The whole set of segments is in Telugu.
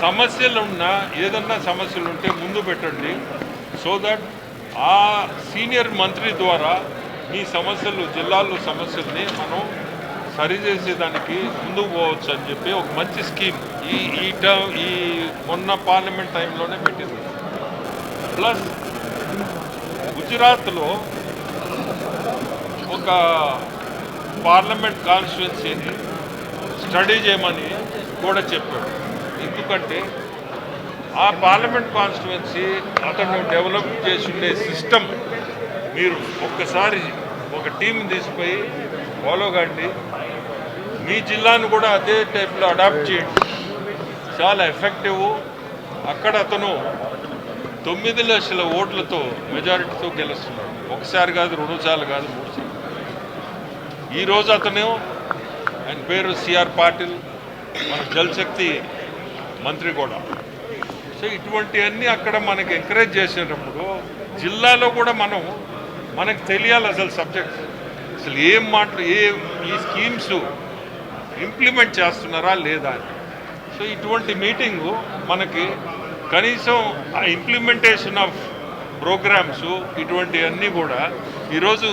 సమస్యలు ఉన్నా ఏదన్నా సమస్యలు ఉంటే ముందు పెట్టండి సో దట్ ఆ సీనియర్ మంత్రి ద్వారా మీ సమస్యలు జిల్లాల్లో సమస్యల్ని మనం సరిచేసేదానికి ముందుకు పోవచ్చు అని చెప్పి ఒక మంచి స్కీమ్ ఈ ఈ టర్మ్ ఈ మొన్న పార్లమెంట్ టైంలోనే పెట్టింది. ప్లస్ గుజరాత్లో ఒక పార్లమెంట్ కాన్స్టిట్యున్సీని స్టడీ చేయమని కూడా చెప్పాడు ఎందుకంటే ఆ పార్లమెంట్ కాన్స్టిట్యువెన్సీ అతను డెవలప్ చేసుండే సిస్టమ్ మీరు ఒక్కసారి ఒక టీం తీసిపోయి ఫాలో కండి. మీ జిల్లాను కూడా అదే టైప్లో అడాప్ట్ చేయండి. చాలా ఎఫెక్టివ్ అక్కడ అతను తొమ్మిది లక్షల ఓట్లతో మెజారిటీతో గెలుస్తున్నాడు. ఒకసారి కాదు రెండుసార్లు కాదు మూడుసార్లు ఈరోజు అతను ఆయన పేరు సిఆర్ పాటిల్. మన జలశక్తి మంత్రి కూడా. సో ఇటువంటివన్నీ అక్కడ మనకి ఎంకరేజ్ చేసేటప్పుడు జిల్లాలో కూడా మనం మనకు తెలియాలి అసలు సబ్జెక్ట్స్ అసలు ఏం మాటలు ఏ ఈ స్కీమ్స్ ఇంప్లిమెంట్ చేస్తున్నారా లేదా అని. సో ఇటువంటి మీటింగు మనకి కనీసం ఆ ఇంప్లిమెంటేషన్ ఆఫ్ ప్రోగ్రామ్స్ ఇటువంటివన్నీ కూడా ఈరోజు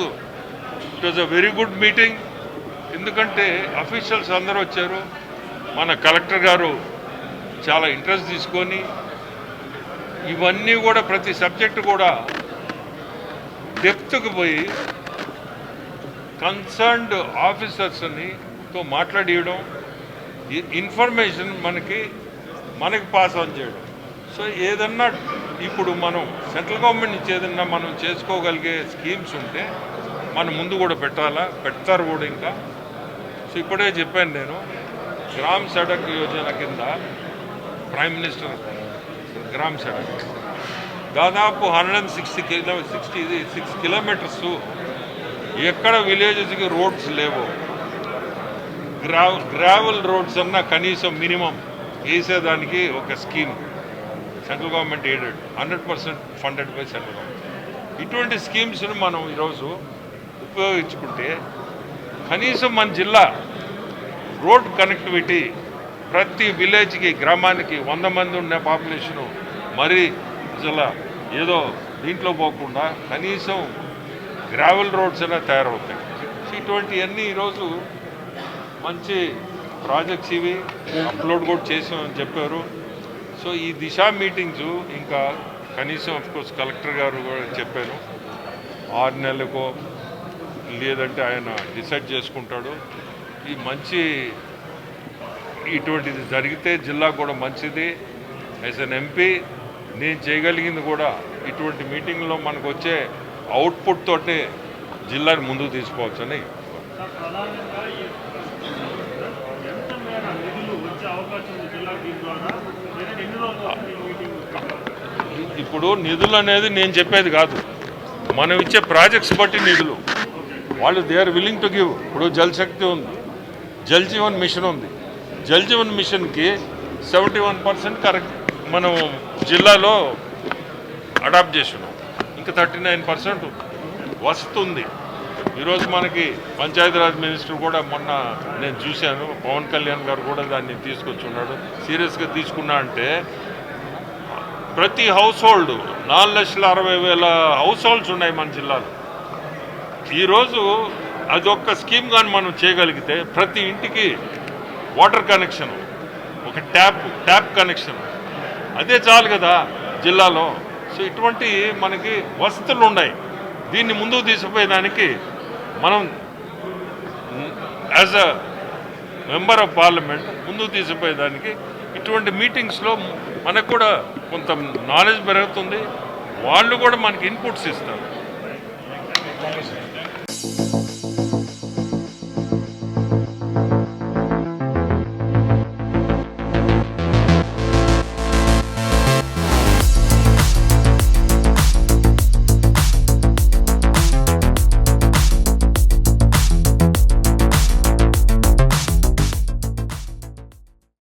it was a very good meeting ఎందుకంటే అఫీషియల్స్ అందరూ వచ్చారు. మన కలెక్టర్ గారు చాలా ఇంట్రెస్ట్ తీసుకొని ఇవన్నీ కూడా ప్రతి సబ్జెక్టు కూడా డెప్త్కి పోయి కన్సర్న్డ్ ఆఫీసర్స్ని తో మాట్లాడియడం ఇన్ఫర్మేషన్ మనకి మనకి పాస్ ఆన్ చేయడం. సో ఏదన్నా ఇప్పుడు మనం సెంట్రల్ గవర్నమెంట్ నుంచి ఏదన్నా మనం చేసుకోగలిగే స్కీమ్స్ ఉంటే మనం ముందు కూడా పెట్టాలా? పెడతారు కూడా ఇంకా. సో ఇప్పుడే చెప్పాను నేను గ్రామ్ సడక్ యోజన కింద ప్రైమ్ మినిస్టర్ గ్రామ్ సడక్ దాదాపు hundred and sixty kilo sixty six kilometres ఎక్కడ విలేజెస్కి రోడ్స్ లేవు. గ్రా గ్రావెల్ రోడ్స్ అన్న కనీసం మినిమం వేసేదానికి ఒక scheme central government aided hundred percent funded by central government ఇటువంటి స్కీమ్స్ను మనం ఈరోజు ఉపయోగించుకుంటే కనీసం మన జిల్లా రోడ్ కనెక్టివిటీ ప్రతి విలేజ్కి గ్రామానికి వంద మంది ఉన్న పాపులేషను మరి అసలు ఏదో దీంట్లో పోకుండా కనీసం గ్రావెల్ రోడ్స్ అయినా తయారవుతాయి. ఇటువంటివన్నీ ఈరోజు మంచి ప్రాజెక్ట్స్ ఇవి అప్లోడ్ కూడా చేసామని చెప్పారు. సో ఈ దిశ మీటింగ్స్ ఇంకా కనీసం అఫ్కోర్స్ కలెక్టర్ గారు కూడా చెప్పాను ఆరు నెలలకో లేదంటే ఆయన డిసైడ్ చేసుకుంటాడు. ఈ మంచి ఇటువంటిది జరిగితే జిల్లా కూడా మంచిది. యాజ్ అన్ ఎంపీ నేను చేయగలిగింది కూడా ఇటువంటి మీటింగ్లో మనకు వచ్చే అవుట్పుట్ తోటి జిల్లాని ముందుకు తీసుకోవచ్చని ఇప్పుడు నిధులు అనేది నేను చెప్పేది కాదు. మనం ఇచ్చే ప్రాజెక్ట్స్ బట్టి నిధులు. వాళ్ళు they are willing to give ఇప్పుడు జలశక్తి ఉంది. జల్ జీవన్ మిషన్ ఉంది. జల్ జీవన్ మిషన్కి సెవెంటీ వన్ పర్సెంట్ కరెక్ట్. మనం జిల్లాలో అడాప్ట్ చేసినాం ఇంకా థర్టీ నైన్ పర్సెంట్ వస్తుంది. ఈరోజు మనకి పంచాయతీరాజ్ మినిస్టర్ కూడా మొన్న నేను చూశాను. పవన్ కళ్యాణ్ గారు కూడా దాన్ని తీసుకొచ్చి ఉన్నాడు సీరియస్గా తీసుకున్నా అంటే ప్రతి హౌస్ హోల్డ్ నాలుగు లక్షల అరవై వేల హౌస్ హోల్డ్స్ ఉన్నాయి మన జిల్లాలో. ఈరోజు అదొక్క స్కీమ్ కానీ మనం చేయగలిగితే ప్రతి ఇంటికి వాటర్ కనెక్షన్ ఒక ట్యాప్ ట్యాప్ కనెక్షన్. అదే చాలు కదా జిల్లాలో. సో ఇటువంటి మనకి వసతులు ఉన్నాయి దీన్ని ముందుకు తీసుకుపోయేదానికి మనం as a member of Parliament ముందుకు తీసుకుపోయేదానికి ఇటువంటి మీటింగ్స్లో మనకు కూడా కొంత నాలెడ్జ్ పెరుగుతుంది. వాళ్ళు కూడా మనకి ఇన్పుట్స్ ఇస్తారు.